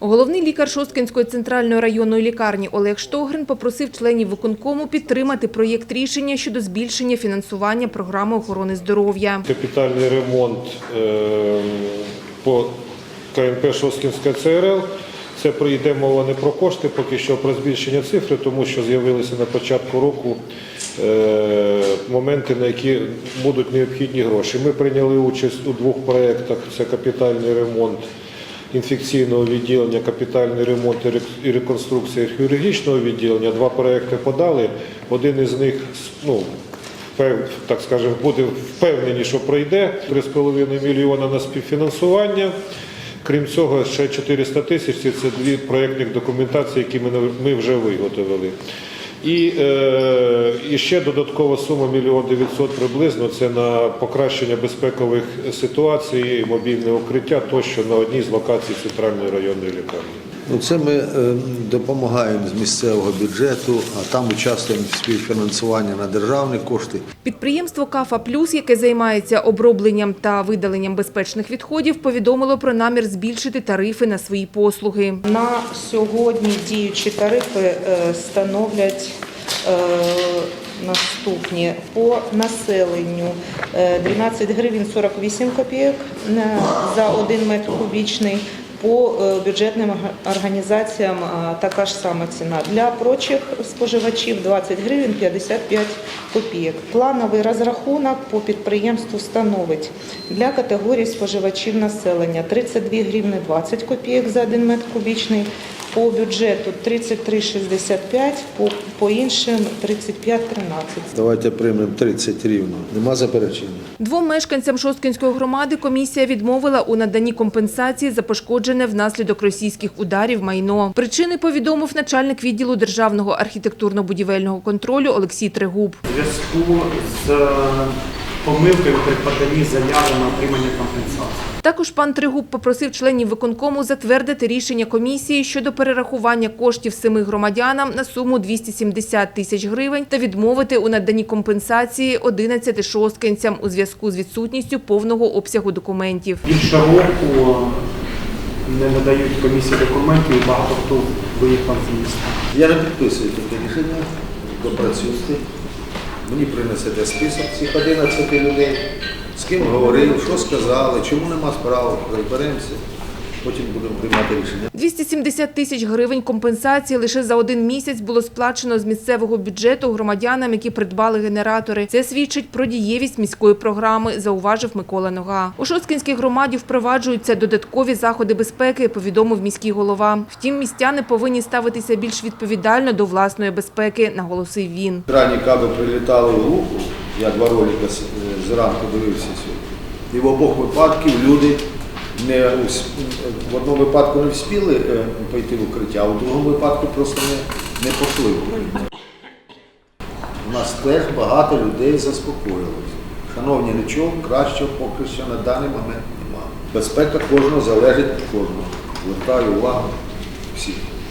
Головний лікар Шосткинської центральної районної лікарні Олег Штогрин попросив членів виконкому підтримати проєкт рішення щодо збільшення фінансування програми охорони здоров'я. Капітальний ремонт е, по КНП Шосткінська ЦРЛ. Це про- йде мова не про кошти, поки що про збільшення цифри, тому що з'явилися на початку року е, моменти, на які будуть необхідні гроші. Ми прийняли участь у двох проєктах: це капітальний ремонт інфекційного відділення, капітальний ремонт і реконструкція хірургічного відділення. Два проекти подали. Один із них ну, так скажемо, буде впевнені, що пройде 3,5 мільйона на співфінансування. Крім цього, ще 400 тисяч це дві проєктних документації, які ми вже виготовили. І, е, і ще додаткова сума мільйон 900 приблизно це на покращення безпекових ситуацій, мобільне укриття тощо на одній з локацій центральної районної лікарні. Ну, це ми е, допомагаємо з місцевого бюджету, а там участвуємо в співфінансуванні на державні кошти. Підприємство «Кафа Плюс», яке займається обробленням та видаленням безпечних відходів, повідомило про намір збільшити тарифи на свої послуги. На сьогодні діючі тарифи е, становлять е, наступні по населенню е, 12 гривень 48 копійок за 1 метр кубічний. По е, бюджетним організаціям така ж сама ціна. Для прочих споживачів 20 гривень 55 копійок. Плановий розрахунок по підприємству становить для категорії споживачів населення 32 гривни 20 копійок за 1 метр кубічний, по бюджету 33,65, по, по іншим 35,13. Давайте приймемо 30 рівно. Нема заперечення? Двом мешканцям Шосткинської громади комісія відмовила у наданні компенсації за пошкоджене внаслідок російських ударів майно. Причини повідомив начальник відділу державного архітектурно-будівельного контролю Олексій Трегуб. У зв'язку з е, помилкою при поданні заяви на отримання компенсації. Також пан Тригуб попросив членів виконкому затвердити рішення комісії щодо перерахування коштів семи громадянам на суму 270 тисяч гривень та відмовити у наданні компенсації 11 шосткинцям у зв'язку з відсутністю повного обсягу документів. Більше року не надають комісії документів і багато хто виїхав з міста. Я не підписую таке рішення, допрацюйте. Мені принесете список цих 11 людей, з ким говорив, що сказали, чому нема справи, розберемося, потім будемо приймати рішення. 270 тисяч гривень компенсації лише за один місяць було сплачено з місцевого бюджету громадянам, які придбали генератори. Це свідчить про дієвість міської програми, зауважив Микола Нога. У Шосткинській громаді впроваджуються додаткові заходи безпеки, повідомив міський голова. Втім, містяни повинні ставитися більш відповідально до власної безпеки, наголосив він. Крайні каби прилітали в луку, я два ролика зранку дивився сьогодні. І в обох випадках люди не в одному випадку не встигли е, пойти в укриття, а в другому випадку просто не, не пішли в укриття. У нас теж багато людей заспокоїлось. Шановні, нічого кращого поки що на даний момент немає. Безпека кожного залежить від кожного. Звертаю увагу всіх.